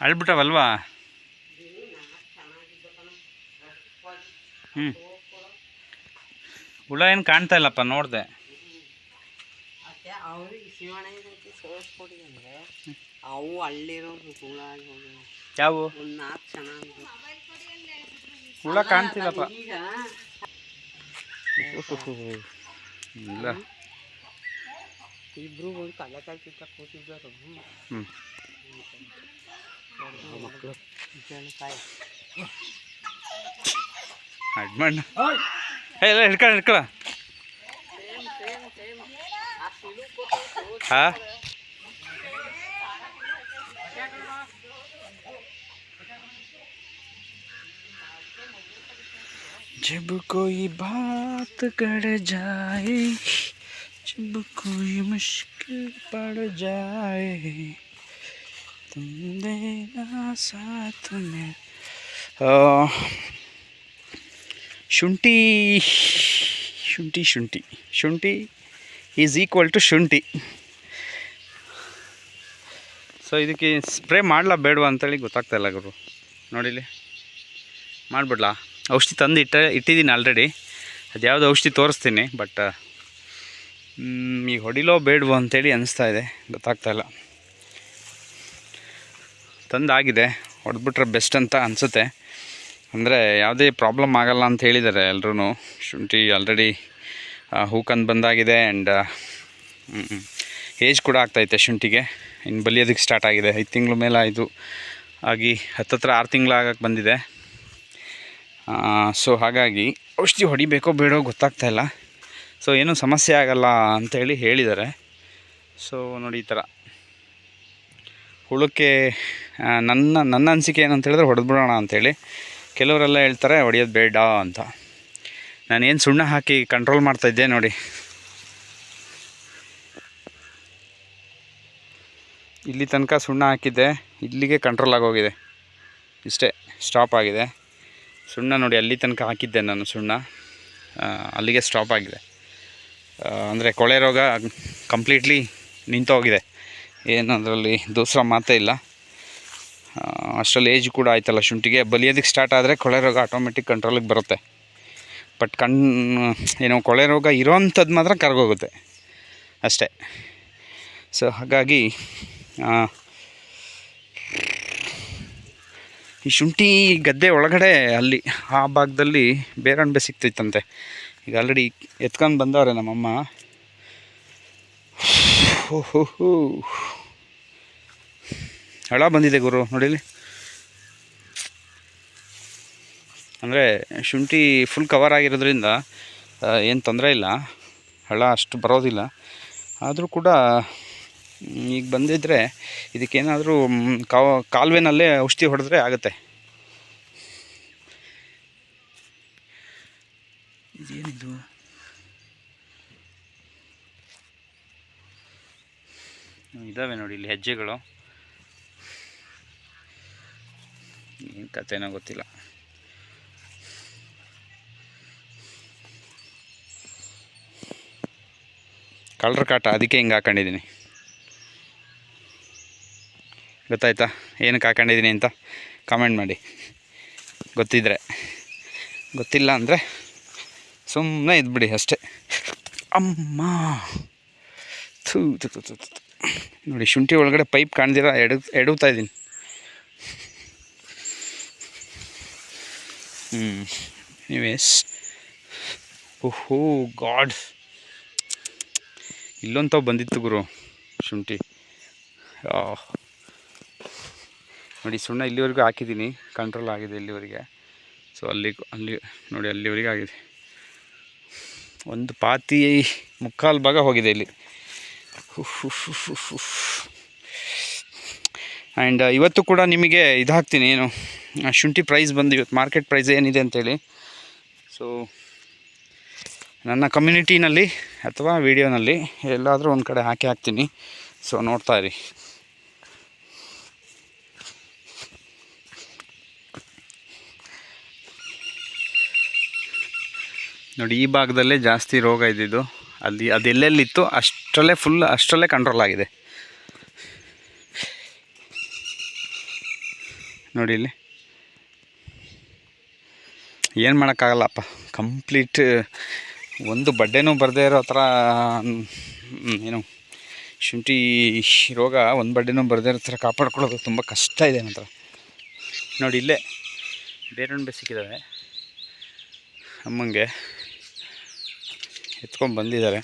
ಅಳ್ಬಿಟ್ಟವಲ್ವಾ? ಹ್ಞೂ ಹುಳ ಏನು ಕಾಣ್ತಾ ಇಲ್ಲಪ್ಪ ನೋಡಿದೆ. ಅವು ಅಲ್ಲಿರೋ ಹುಳ. ಯಾವ? ಚೆನ್ನಾಗಿ ಹುಳ ಕಾಣ್ತಿಲ್ಲಪ್ಪ. ಇಲ್ಲ. ಇಬ್ರು ಒಂದು ಕಲೆ ಕಲ್ತಿದ್ದ ಕೂತಿದ್ದರು ಹ್ಞೂ ಮಕ್ಕಳು ಕಾಯಿ ಅಡ್ಮಣ್ಣ ಏ ಇಲ್ಲ ಹಿಡ್ಕೊಳ್ಳ ಹಿಡ್ಕೊಳ್ಳ ಹಾಂ जब कोई बात कर जाए जब कोई मुश्किल पड़ जाए तुम देना साथ में ಆ, ಶುಂಠಿ ಶುಂಠಿ ಶುಂಠಿ ಶುಂಠಿ ಈಸ್ ಈಕ್ವಲ್ ಟು ಶುಂಠಿ ಸೊ ಇದಕ್ಕೆ ಸ್ಪ್ರೇ ಮಾಡಲಾ ಬೇಡವಾ ಅಂತೇಳಿ ಗೊತ್ತಾಗ್ತಾ ಇಲ್ಲ ಗುರು ನೋಡಿಲಿ ಮಾಡಿಬಿಡ್ಲಾ ಔಷಧಿ ತಂದು ಇಟ್ಟ ಇಟ್ಟಿದ್ದೀನಿ ಆಲ್ರೆಡಿ ಅದು ಯಾವುದು ಔಷಧಿ ತೋರಿಸ್ತೀನಿ ಬಟ್ ಈಗ ಹೊಡಿಲೋ ಬೇಡವೋ ಅಂತೇಳಿ ಅನಿಸ್ತಾ ಇದೆ ಗೊತ್ತಾಗ್ತಾ ಇಲ್ಲ ತಂದಾಗಿದೆ, ಹೊಡೆದ್ಬಿಟ್ರೆ ಬೆಸ್ಟ್ ಅಂತ ಅನಿಸುತ್ತೆ. ಅಂದರೆ ಯಾವುದೇ ಪ್ರಾಬ್ಲಮ್ ಆಗಲ್ಲ ಅಂತ ಹೇಳಿದ್ದಾರೆ ಎಲ್ಲರೂ ಶುಂಠಿ ಆಲ್ರೆಡಿ ಹೂಕಂದು ಬಂದಾಗಿದೆ ಆ್ಯಂಡ್ ಏಜ್ ಕೂಡ ಆಗ್ತೈತೆ ಶುಂಠಿಗೆ. ಇನ್ನು ಬಲಿಯೋದಕ್ಕೆ ಸ್ಟಾರ್ಟ್ ಆಗಿದೆ. ಐದು ತಿಂಗಳ ಮೇಲೆ ಆಯಿತು. ಆಗಿ ಹತ್ತತ್ರ ಆರು ತಿಂಗಳು ಆಗಕ್ಕೆ ಬಂದಿದೆ. ಸೊ ಹಾಗಾಗಿ ಔಷಧಿ ಹೊಡಿಬೇಕೋ ಬೇಡೋ ಗೊತ್ತಾಗ್ತಾ ಇಲ್ಲ. ಸೊ ಏನೂ ಸಮಸ್ಯೆ ಆಗಲ್ಲ ಅಂಥೇಳಿ ಹೇಳಿದ್ದಾರೆ. ಸೊ ನೋಡಿ ಈ ಥರ. ಹುಳಕ್ಕೆ ನನ್ನ ನನ್ನ ಅನಿಸಿಕೆ ಏನಂತ ಹೇಳಿದ್ರೆ ಹೊಡೆದ್ಬಿಡೋಣ ಅಂಥೇಳಿ ಕೆಲವರೆಲ್ಲ ಹೇಳ್ತಾರೆ, ಹೊಡೆಯೋದು ಬೇಡ ಅಂತ. ನಾನೇನು ಸುಣ್ಣ ಹಾಕಿ ಕಂಟ್ರೋಲ್ ಮಾಡ್ತಾಯಿದ್ದೆ ನೋಡಿ. ಇಲ್ಲಿ ತನಕ ಸುಣ್ಣ ಹಾಕಿದ್ದೆ, ಇಲ್ಲಿಗೆ ಕಂಟ್ರೋಲ್ ಆಗೋಗಿದೆ. ಇಷ್ಟೇ ಸ್ಟಾಪ್ ಆಗಿದೆ. ಸುಣ್ಣ ನೋಡಿ, ಅಲ್ಲಿ ತನಕ ಹಾಕಿದ್ದೆ ನಾನು ಸುಣ್ಣ. ಅಲ್ಲಿಗೆ ಸ್ಟಾಪ್ ಆಗಿದೆ. ಅಂದರೆ ಕೊಳೆ ರೋಗ ಕಂಪ್ಲೀಟ್ಲಿ ನಿಂತೋಗಿದೆ. ಏನು ಅದರಲ್ಲಿ ದೂಸರ ಮಾತೇ ಇಲ್ಲ. ಅಷ್ಟರಲ್ಲಿ ಏಜ್ ಕೂಡ ಆಯ್ತಲ್ಲ ಶುಂಠಿಗೆ. ಬಲಿಯೋದಕ್ಕೆ ಸ್ಟಾರ್ಟ್ ಆದರೆ ಕೊಳೆ ರೋಗ ಆಟೋಮೆಟಿಕ್ ಕಂಟ್ರೋಲಿಗೆ ಬರುತ್ತೆ. ಬಟ್ ಕಣ್ಣು ಏನೋ ಕೊಳೆ ರೋಗ ಇರೋವಂಥದ್ದು ಮಾತ್ರ ಕರ್ಗೋಗುತ್ತೆ. ಅಷ್ಟೇ. ಸೊ ಹಾಗಾಗಿ ಈ ಶುಂಠಿ ಗದ್ದೆ ಒಳಗಡೆ ಅಲ್ಲಿ, ಆ ಭಾಗದಲ್ಲಿ ಬೇರಣ್ಬೆ ಸಿಗ್ತೈತಂತೆ ಈಗ ಆಲ್ರೆಡಿ ಎತ್ಕೊಂಡು ಬಂದವ್ರೆ ನಮ್ಮಮ್ಮ. ಹೋ ಹೋ ಹೋ. ಹಳ ಬಂದಿದೆ ಗುರು ನೋಡಿಲಿ ಅಂದರೆ ಶುಂಠಿ ಫುಲ್ ಕವರ್ ಆಗಿರೋದ್ರಿಂದ ಏನು ತೊಂದರೆ ಇಲ್ಲ. ಹಳ ಅಷ್ಟು ಬರೋದಿಲ್ಲ. ಆದರೂ ಕೂಡ ಈಗ ಬಂದಿದ್ದರೆ ಇದಕ್ಕೇನಾದರೂ ಕಾವ ಕಾಲುವೆನಲ್ಲೇ ಔಷಧಿ ಹೊಡೆದ್ರೆ ಆಗುತ್ತೆ. ಇದೇನಿದು? ಇದ್ದಾವೆ ನೋಡಿ ಇಲ್ಲಿ ಹೆಜ್ಜೆಗಳು. ಏನು ಗೊತ್ತಿಲ್ಲ. ಕಳ್ಳರ ಕಾಟ, ಅದಕ್ಕೆ ಹಿಂಗೆ ಹಾಕೊಂಡಿದ್ದೀನಿ. ಗೊತ್ತಾಯ್ತಾ? ಏನಕ್ಕೆ ಹಾಕೊಂಡಿದ್ದೀನಿ ಅಂತ ಕಾಮೆಂಟ್ ಮಾಡಿ. ಗೊತ್ತಿದ್ರೆ. ಗೊತ್ತಿಲ್ಲ ಅಂದರೆ ಸುಮ್ಮನೆ ಇದ್ಬಿಡಿ ಅಷ್ಟೇ. ಅಮ್ಮ! ಥೂ ತು. ನೋಡಿ, ಶುಂಠಿ ಒಳಗಡೆ ಪೈಪ್ ಕಾಣ್ದಿರ? ಎಡ ಎಡುತ್ತಾ ಇದ್ದೀನಿ. ಹ್ಞೂ ನೀವೇಸ್ ಓಹೋ, ಗಾಡ್. ಇಲ್ಲೊಂಥವು ಬಂದಿತ್ತು ಗುರು, ಶುಂಠಿ. ನೋಡಿ, ಸುಣ್ಣ ಇಲ್ಲಿವರೆಗೂ ಹಾಕಿದ್ದೀನಿ. ಕಂಟ್ರೋಲ್ ಆಗಿದೆ ಇಲ್ಲಿವರೆಗೆ. ಸೊ ಅಲ್ಲಿ ಅಲ್ಲಿ, ನೋಡಿ, ಅಲ್ಲಿವರೆಗೆ ಆಗಿದೆ. ಒಂದು ಪಾತಿ ಮುಕ್ಕಾಲು ಭಾಗ ಹೋಗಿದೆ ಇಲ್ಲಿ. ಆ್ಯಂಡ್ ಇವತ್ತು ಕೂಡ ನಿಮಗೆ ಇದಾಗ್ತೀನಿ ಏನು? ಶುಂಠಿ ಪ್ರೈಸ್ ಬಂದು ಇವತ್ತು ಮಾರ್ಕೆಟ್ ಪ್ರೈಸ್ ಏನಿದೆ ಅಂತೇಳಿ. ಸೊ ನನ್ನ ಕಮ್ಯುನಿಟಿನಲ್ಲಿ ಅಥವಾ ವಿಡಿಯೋನಲ್ಲಿ ಎಲ್ಲಾದರೂ ಒಂದು ಕಡೆ ಹಾಕಿ ಹಾಕ್ತೀನಿ. ಸೊ ನೋಡ್ತಾ ಇರಿ. ನೋಡಿ, ಈ ಭಾಗದಲ್ಲೇ ಜಾಸ್ತಿ ರೋಗ ಇದ್ದಿದ್ದು. ಅಲ್ಲಿ ಅದೆಲ್ಲೆಲ್ಲಿತ್ತು ಅಷ್ಟರಲ್ಲೇ ಫುಲ್ ಅಷ್ಟರಲ್ಲೇ ಕಂಟ್ರೋಲ್ ಆಗಿದೆ. ನೋಡಿ ಇಲ್ಲಿ. ಏನು ಮಾಡೋಕ್ಕಾಗಲ್ಲಪ್ಪ. ಕಂಪ್ಲೀಟ್ ಒಂದು ಬಡ್ಡೆನೂ ಬರದೇ ಇರೋ ಥರ ಏನು, ಶುಂಠಿ ರೋಗ ಒಂದು ಬಡ್ಡೆನೂ ಬರದೇ ಇರೋ ಥರ ಕಾಪಾಡ್ಕೊಳ್ಳೋದು ತುಂಬ ಕಷ್ಟ ಇದೆ ನಂತರ ನೋಡಿ, ಇಲ್ಲೇ ಬೇರೊಂದು ಸಿಕ್ಕಿದ್ದಾವೆ ಅಮ್ಮಂಗೆ ಎತ್ಕೊಂಡು ಬಂದಿದ್ದಾರೆ.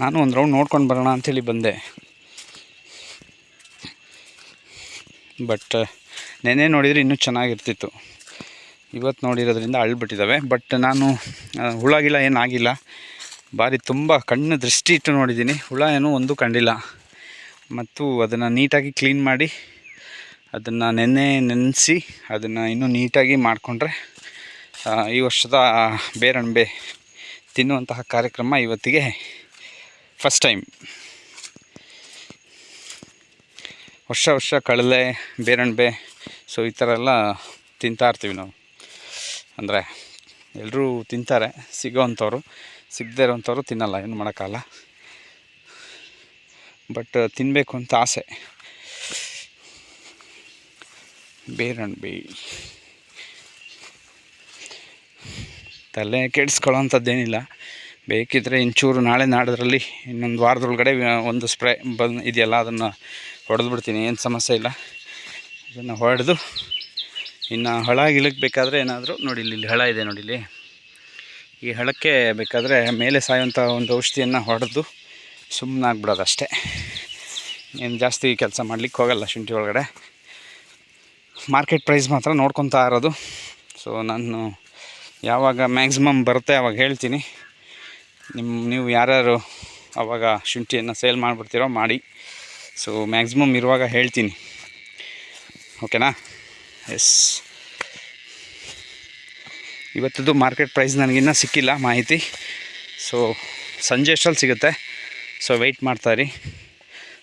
ನಾನು ಒಂದು ರೌಂಡ್ ನೋಡ್ಕೊಂಡು ಬರೋಣ ಅಂಥೇಳಿ ಬಂದೆ. ಬಟ್ ನೆನೆ ನೋಡಿದರೆ ಇನ್ನೂ ಚೆನ್ನಾಗಿರ್ತಿತ್ತು. ಇವತ್ತು ನೋಡಿರೋದ್ರಿಂದ ಅಳ್ಬಿಟ್ಟಿದ್ದಾವೆ. ಬಟ್ ನಾನು ಹುಳಾಗಿಲ್ಲ ಹುಳ ಏನಾಗಿಲ್ಲ ಭಾರಿ ತುಂಬ ಕಣ್ಣು ದೃಷ್ಟಿ ಇಟ್ಟು ನೋಡಿದ್ದೀನಿ. ಹುಳ ಏನೂ ಒಂದು ಕಂಡಿಲ್ಲ. ಮತ್ತು ಅದನ್ನು ನೀಟಾಗಿ ಕ್ಲೀನ್ ಮಾಡಿ, ಅದನ್ನು ನೆನ್ನೆ ನೆನೆಸಿ, ಅದನ್ನು ಇನ್ನೂ ನೀಟಾಗಿ ಮಾಡಿಕೊಂಡ್ರೆ ಈ ವರ್ಷದ ಬೇರಣ್ಬೆ ತಿನ್ನುವಂತಹ ಕಾರ್ಯಕ್ರಮ ಇವತ್ತಿಗೆ ಫಸ್ಟ್ ಟೈಮ್ ವರ್ಷ ವರ್ಷ ಕಡಲೆ ಬೇರಣ್ಬೆ ಸೊ ಈ ಥರ ಎಲ್ಲ ತಿಂತಾ ಇರ್ತೀವಿ ನಾವು. ಅಂದರೆ ಎಲ್ಲರೂ ತಿಂತಾರೆ, ಸಿಗೋವಂಥವ್ರು. ಸಿಗದೇ ಇರೋವಂಥವ್ರು ತಿನ್ನಲ್ಲ, ಏನು ಮಾಡೋಕ್ಕಾಗಲ್ಲ. ಬಟ್ ತಿನ್ನಬೇಕು ಅಂತ ಆಸೆ. ಬೇರಣ್ಬಿ ತಲೆ ಕೆಡಿಸ್ಕೊಳ್ಳೋವಂಥದ್ದೇನಿಲ್ಲ. ಬೇಕಿದ್ದರೆ ಇಂಚೂರು ನಾಳೆ ನಾಡೋದ್ರಲ್ಲಿ ಇನ್ನೊಂದು ವಾರದೊಳಗಡೆ ಒಂದು ಸ್ಪ್ರೇ ಬಂದು ಇದೆಯಲ್ಲ, ಅದನ್ನು ಹೊಡೆದ್ಬಿಡ್ತೀನಿ, ಏನು ಸಮಸ್ಯೆ ಇಲ್ಲ. ಅದನ್ನು ಹೊಡೆದು ಇನ್ನು ಹಳ ಬೇಕಾದರೆ ಏನಾದರೂ, ನೋಡಿ ಇಲ್ಲಿ ಹಳ ಇದೆ ನೋಡಿ ಇಲ್ಲಿ. ಈ ಹಳಕ್ಕೆ ಬೇಕಾದರೆ ಮೇಲೆ ಸಾಯುವಂಥ ಒಂದು ಔಷಧಿಯನ್ನು ಹೊಡೆದು ಸುಮ್ಮನೆ ಆಗ್ಬಿಡೋದು ಅಷ್ಟೇ ಏನು ಜಾಸ್ತಿ ಕೆಲಸ ಮಾಡ್ಲಿಕ್ಕೆ ಹೋಗಲ್ಲ ಶುಂಠಿ ಒಳಗಡೆ. ಮಾರ್ಕೆಟ್ ಪ್ರೈಸ್ ಮಾತ್ರ ನೋಡ್ಕೊತಾ ಇರೋದು. ಸೊ ನಾನು ಯಾವಾಗ ಮ್ಯಾಕ್ಸಿಮಮ್ ಬರುತ್ತೆ ಆವಾಗ ಹೇಳ್ತೀನಿ. ನಿಮ್ಮ ನೀವು ಯಾರ್ಯಾರು ಆವಾಗ ಶುಂಠಿಯನ್ನು ಸೇಲ್ ಮಾಡಿಬಿಡ್ತೀರೋ ಮಾಡಿ. ಸೊ ಮ್ಯಾಕ್ಸಿಮಮ್ ಇರುವಾಗ ಹೇಳ್ತೀನಿ. ಓಕೆನಾ? ಎಸ್ ಇವತ್ತದ್ದು ಮಾರ್ಕೆಟ್ ಪ್ರೈಸ್ ನನಗಿನ್ನ ಸಿಕ್ಕಿಲ್ಲ ಮಾಹಿತಿ. ಸೊ ಸಂಜೆ ಅಷ್ಟರಲ್ಲಿ ಸಿಗುತ್ತೆ. ಸೊ ವೆಯ್ಟ್ ಮಾಡ್ತಾಯಿರಿ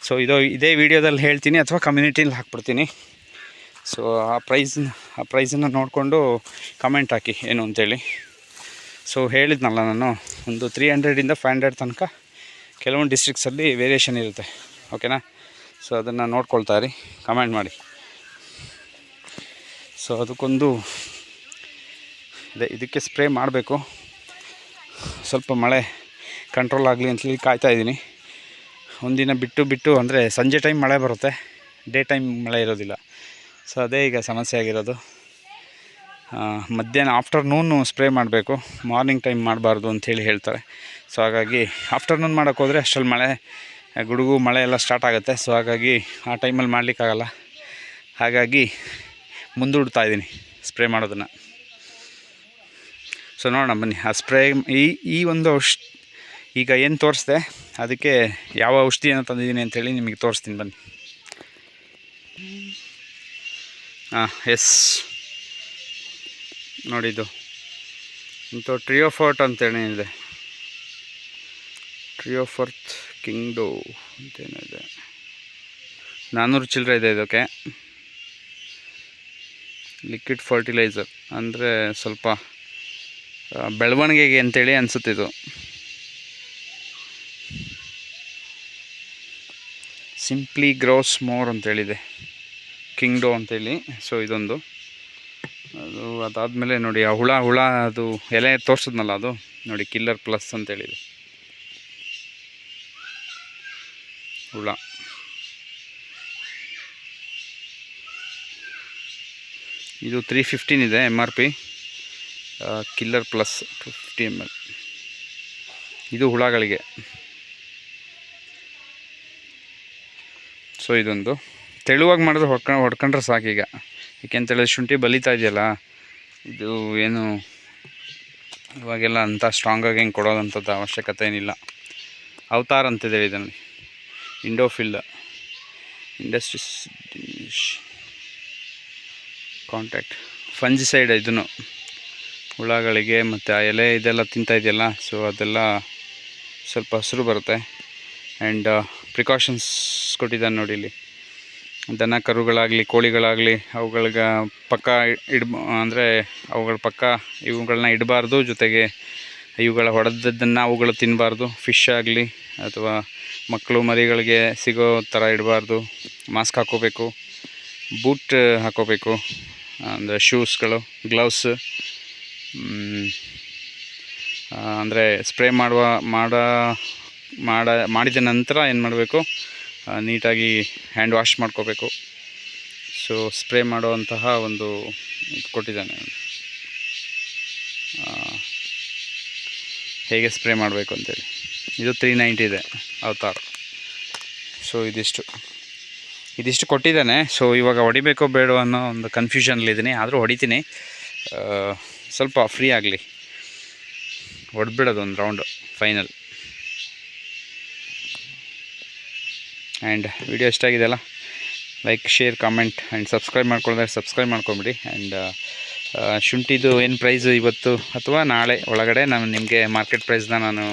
ಸೊ ಇದು ಇದೇ ವಿಡಿಯೋದಲ್ಲಿ ಹೇಳ್ತೀನಿ ಅಥವಾ ಕಮ್ಯುನಿಟಿಲಿ ಹಾಕ್ಬಿಡ್ತೀನಿ. ಸೊ ಆ ಪ್ರೈಸ್ ಆ ಪ್ರೈಸನ್ನು ನೋಡಿಕೊಂಡು ಕಮೆಂಟ್ ಹಾಕಿ ಏನು ಅಂತೇಳಿ. ಸೊ ಹೇಳಿದ್ನಲ್ಲ ನಾನು, ಒಂದು ತ್ರೀ ಹಂಡ್ರೆಡಿಂದ ಫೈವ್ ಹಂಡ್ರೆಡ್ ತನಕ ಕೆಲವೊಂದು ಡಿಸ್ಟ್ರಿಕ್ಸಲ್ಲಿ ವೇರಿಯೇಷನ್ ಇರುತ್ತೆ. ಓಕೆನಾ ಸೊ ಅದನ್ನು ನೋಡ್ಕೊಳ್ತಾ ಇರಿ. ಕಮೆಂಟ್ ಮಾಡಿ. ಸೊ ಅದಕ್ಕೊಂದು ಅದೇ ಇದಕ್ಕೆ ಸ್ಪ್ರೇ ಮಾಡಬೇಕು. ಸ್ವಲ್ಪ ಮಳೆ ಕಂಟ್ರೋಲ್ ಆಗಲಿ ಅಂತೇಳಿ ಕಾಯ್ತಾ ಇದ್ದೀನಿ. ಒಂದಿನ ಬಿಟ್ಟು ಬಿಟ್ಟು ಅಂದರೆ ಸಂಜೆ ಟೈಮ್ ಮಳೆ ಬರುತ್ತೆ. ಡೇ ಟೈಮ್ ಮಳೆ ಇರೋದಿಲ್ಲ. ಸೊ ಅದೇ ಈಗ ಸಮಸ್ಯೆ ಆಗಿರೋದು. ಮಧ್ಯಾಹ್ನ ಆಫ್ಟರ್ನೂನು ಸ್ಪ್ರೇ ಮಾಡಬೇಕು. ಮಾರ್ನಿಂಗ್ ಟೈಮ್ ಮಾಡಬಾರ್ದು ಅಂಥೇಳಿ ಹೇಳ್ತಾರೆ. ಸೊ ಹಾಗಾಗಿ ಆಫ್ಟರ್ನೂನ್ ಮಾಡೋಕ್ಕೆ ಹೋದರೆ ಅಷ್ಟರಲ್ಲಿ ಮಳೆ, ಗುಡುಗು, ಮಳೆ ಎಲ್ಲ ಸ್ಟಾರ್ಟ್ ಆಗುತ್ತೆ. ಸೊ ಹಾಗಾಗಿ ಆ ಟೈಮಲ್ಲಿ ಮಾಡಲಿಕ್ಕಾಗಲ್ಲ. ಹಾಗಾಗಿ ಮುಂದೂಡ್ತಾ ಇದ್ದೀನಿ ಸ್ಪ್ರೇ ಮಾಡೋದನ್ನು. ಸೊ ನೋಡೋಣ, ಬನ್ನಿ. ಆ ಸ್ಪ್ರೇ, ಈ ಈ ಒಂದು ಔಷ್, ಈಗ ಏನು ತೋರಿಸ್ದೆ? ಅದಕ್ಕೆ ಯಾವ ಔಷಧಿಯನ್ನು ತಂದಿದ್ದೀನಿ ಅಂಥೇಳಿ ನಿಮಗೆ ತೋರಿಸ್ತೀನಿ, ಬನ್ನಿ. ಹಾಂ ಎಸ್. ನೋಡಿದ್ದು ಇಂಥ ಟ್ರಿಯೋಫೋರ್ಟ್ ಅಂತೇಳಿ ಇದೆ ಟ್ರಿಯೋಫರ್ತ್ ಕಿಂಗ್ಡೋ ಅಂತೇನಿದೆ ನಾನ್ನೂರು ಚಿಲ್ಲರೆ ಇದೆ ಇದಕ್ಕೆ. ಲಿಕ್ವಿಡ್ ಫರ್ಟಿಲೈಸರ್ ಅಂದರೆ ಸ್ವಲ್ಪ ಬೆಳವಣಿಗೆಗೆ ಅಂತೇಳಿ ಅನಿಸುತ್ತಿದ್ದು ಸಿಂಪ್ಲಿ ಗ್ರೋಸ್ ಮೋರ್ ಅಂತೇಳಿದೆ ಕಿಂಗ್ಡೋ ಅಂತೇಳಿ ಸೊ ಇದೊಂದು. ಅದು ಅದಾದಮೇಲೆ ನೋಡಿ, ಆ ಹುಳ ಹುಳ ಅದು ಎಲೆ ತೋರಿಸಿದ್ನಲ್ಲ ಅದು? ನೋಡಿ ಕಿಲ್ಲರ್ ಪ್ಲಸ್ ಅಂತೇಳಿದೆ ಹುಳ. ಇದು ತ್ರೀ ಫಿಫ್ಟೀನ್ ಇದೆ M R P killer plus two fifty M L ಇದು ಹುಳಗಳಿಗೆ. ಸೊ ಇದೊಂದು. ತೆಳುವಾಗಿ ಮಾಡಿದ್ರೆ ಹೊಡ್ಕೊಂಡು ಹೊಡ್ಕೊಂಡ್ರೆ ಸಾಕೀಗ ಯಾಕೆಂತೇಳಿದ್ರೆ ಶುಂಠಿ ಬಲಿತಾ ಇದೆಯಲ್ಲ, ಇದು ಏನು ಇವಾಗೆಲ್ಲ ಅಂಥ ಸ್ಟ್ರಾಂಗಾಗಿ ಹೆಂಗೆ ಕೊಡೋದಂಥದ್ದು ಅವಶ್ಯಕತೆ ಏನಿಲ್ಲ. ಅವತಾರ್ ಅಂತಿದೆ ಇದನ್ನು ಇಂಡೋಫಿಲ್ ಇಂಡಸ್ಟ್ರೀಸ್ ಕಾಂಟ್ಯಾಕ್ಟ್ ಫಂಜಿಸೈಡ್ ಇದನ್ನು. ಹುಳಗಳಿಗೆ ಮತ್ತು ಆ ಎಲೆ ಇದೆಲ್ಲ ತಿಂತಾ ಇದೆಯಲ್ಲ ಸೊ ಅದೆಲ್ಲ ಸ್ವಲ್ಪ ಹಸಿರು ಬರುತ್ತೆ. ಆ್ಯಂಡ್ ಪ್ರಿಕಾಷನ್ಸ್ ಕೊಟ್ಟಿದ್ದಾನೆ ನೋಡಿ ಇಲ್ಲಿ. ದನ ಕರುಗಳಾಗಲಿ, ಕೋಳಿಗಳಾಗಲಿ, ಅವುಗಳಿಗೆ ಪಕ್ಕ ಇಡ್, ಅಂದರೆ ಅವುಗಳ ಪಕ್ಕ ಇವುಗಳನ್ನ ಇಡಬಾರ್ದು. ಜೊತೆಗೆ ಇವುಗಳ ಹೊಡೆದದ್ದನ್ನು ಅವುಗಳು ತಿನ್ನಬಾರ್ದು ಫಿಶ್ ಆಗಲಿ ಅಥವಾ ಮಕ್ಕಳು, ಮರಿಗಳಿಗೆ ಸಿಗೋ ಥರ ಇಡಬಾರ್ದು. ಮಾಸ್ಕ್ ಹಾಕೋಬೇಕು. ಬೂಟ್ ಹಾಕೋಬೇಕು. ಅಂದರೆ ಶೂಸ್ಗಳು ಗ್ಲೌಸ್ ಅಂದರೆ ಸ್ಪ್ರೇ ಮಾಡುವ, ಮಾಡ ಮಾಡ, ಮಾಡಿದ ನಂತರ ಏನು ಮಾಡಬೇಕು? ನೀಟಾಗಿ ಹ್ಯಾಂಡ್ ವಾಶ್ ಮಾಡ್ಕೋಬೇಕು. ಸೊ ಸ್ಪ್ರೇ ಮಾಡುವಂತಹ ಒಂದು ಇದು ಕೊಟ್ಟಿದ್ದಾನೆ ಹೇಗೆ ಸ್ಪ್ರೇ ಮಾಡಬೇಕು ಅಂತೇಳಿ. ಇದು ತ್ರೀ ನೈಂಟಿ ಇದೆ, ಅವತಾರ್. ಸೊ ಇದಿಷ್ಟು. ಇದಿಷ್ಟು ಕೊಟ್ಟಿದ್ದಾನೆ. ಸೊ ಇವಾಗ ಹೊಡಿಬೇಕೋ ಬೇಡೋ ಅನ್ನೋ ಒಂದು ಕನ್ಫ್ಯೂಷನ್ಲಿದ್ದೀನಿ ಆದರೂ ಹೊಡಿತೀನಿ. ಸ್ವಲ್ಪ ಫ್ರೀ ಆಗಲಿ. ಹೊಡೆದ್ಬಿಡೋದು ಒಂದು round final and video ಎಷ್ಟಾಗಿದೆಯಲ್ಲ like share comment and subscribe ಮಾಡ್ಕೊಂಡ್ರೆ ಸಬ್ಸ್ಕ್ರೈಬ್ ಮಾಡ್ಕೊಂಬಿಡಿ. ಆ್ಯಂಡ್ ಶುಂಠಿದು ಏನು ಪ್ರೈಸು ಇವತ್ತು ಅಥವಾ ನಾಳೆ ಒಳಗಡೆ ನಾನು ನಿಮಗೆ ಮಾರ್ಕೆಟ್ ಪ್ರೈಸ್ನ ನಾನು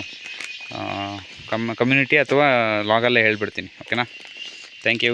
ಕಮ್ ಕಮ್ಯುನಿಟಿ ಅಥವಾ ಲಾಗಲ್ಲೇ ಹೇಳ್ಬಿಡ್ತೀನಿ. ಓಕೆನಾ ಥ್ಯಾಂಕ್ ಯು